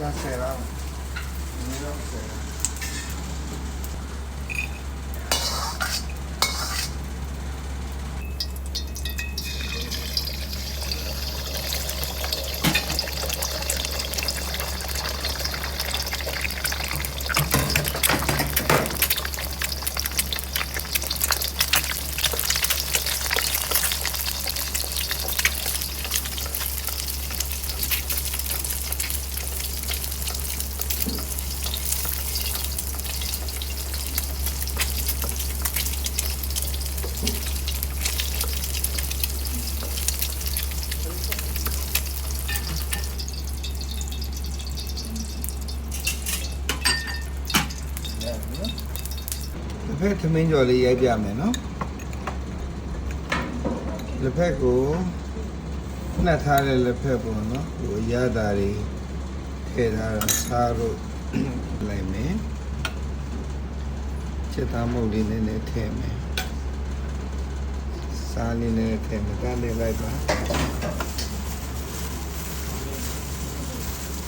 ဒါဆယ် ဖက်သမင်းကြော်လေးရိုက်ပြမယ်နော်လက်ဖက်ကိုနှက်ထားတဲ့လက်ဖက်ပေါ့နော်ဟိုအရသာတွေထည့်ထားတာစားလို့လိုက်မယ်ချက်သားမုတ်လေးနည်းနည်းထည့်မယ်စားလေးနည်းနည်းထည့်မယ်တန်းလေးလိုက်ပါ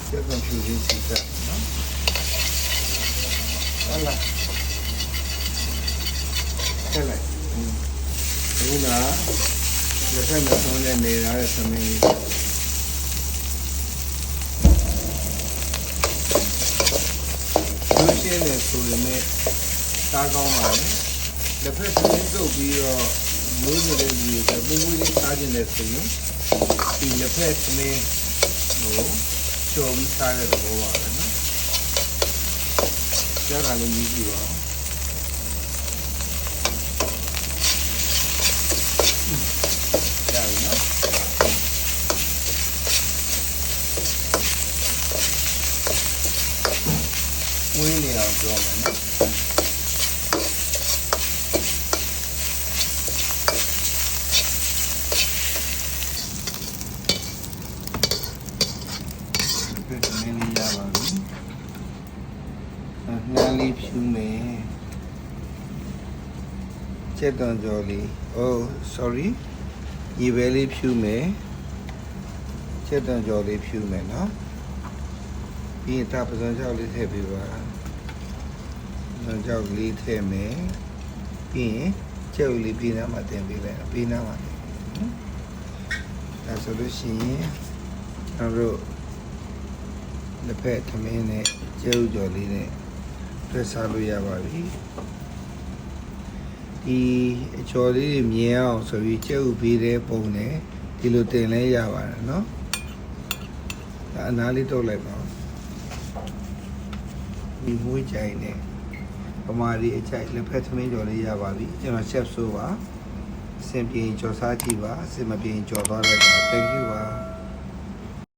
ချက်ကွန်ပျူတာစီကနော်ဟုတ်လား ထက်လိုက်အခုကလက်ဖက်မဆုံးတဲ့နေရတဲ့သမီးလေးလူရှင်းတယ်ဆိုရင်လည်းစားကောင်းပါလေလက်ဖက်သမီးတုပ်ပြီးတော့လို့နေတဲ့လူတွေကပူပူလေးစားကျင်တယ်ဆိုရင်ဒီလက်ဖက်သမီးကိုချိုးပြီးစားတဲ့သဘောပါပဲနော်ကြားကလည်းမြည်ကြည့်ပါဦး ရပြီနော် ဝင်းနေအောင်ပြောမယ်နော်ဒီကနေ့လေးရပါပြီ။ငါးလေးဖြူမယ်။ချက်သွန်ကြော်လေး Oh sorry ရေပဲလေးဖြူမယ်ချက်သွန်ကြော်လေးဖြူမယ်နော် ပြီးရင်တာပစံကြောက်လေးထည့်ပေးပါပစံကြောက်လေးထည့်မယ်ပြီးရင်ကျုပ်လေးပြီးနားမှာတင်ပေးလိုက်ပြီးနားမှာတင်နော်ဒါဆိုလို့ရှိရင်ကျွန်တော်တို့လက်ဖက်သမင်းနဲ့ကျုပ်ကြော်လေးနဲ့တွဲစားလို့ရပါပြီဒီအချော်လေးတွေမြင်အောင်ဆိုပြီးကျုပ်ပေးတဲ့ပုံနဲ့ဒီလိုတင်လဲရပါတယ်နော်ဒါအနားလေးတုတ်လိုက်ပါ ဦးဒီမွေးကြိုင်နဲ့ပမာရီအကြိုက်လက်ဖက်သမင်းကြော်လေးရပါပြီကျွန်တော် chef ဆိုပါအဆင်ပြေရင်ကြော်စားကြည့်ပါအဆင်မပြေရင်ကြော်သွားလိုက်ပါ thank you ပါ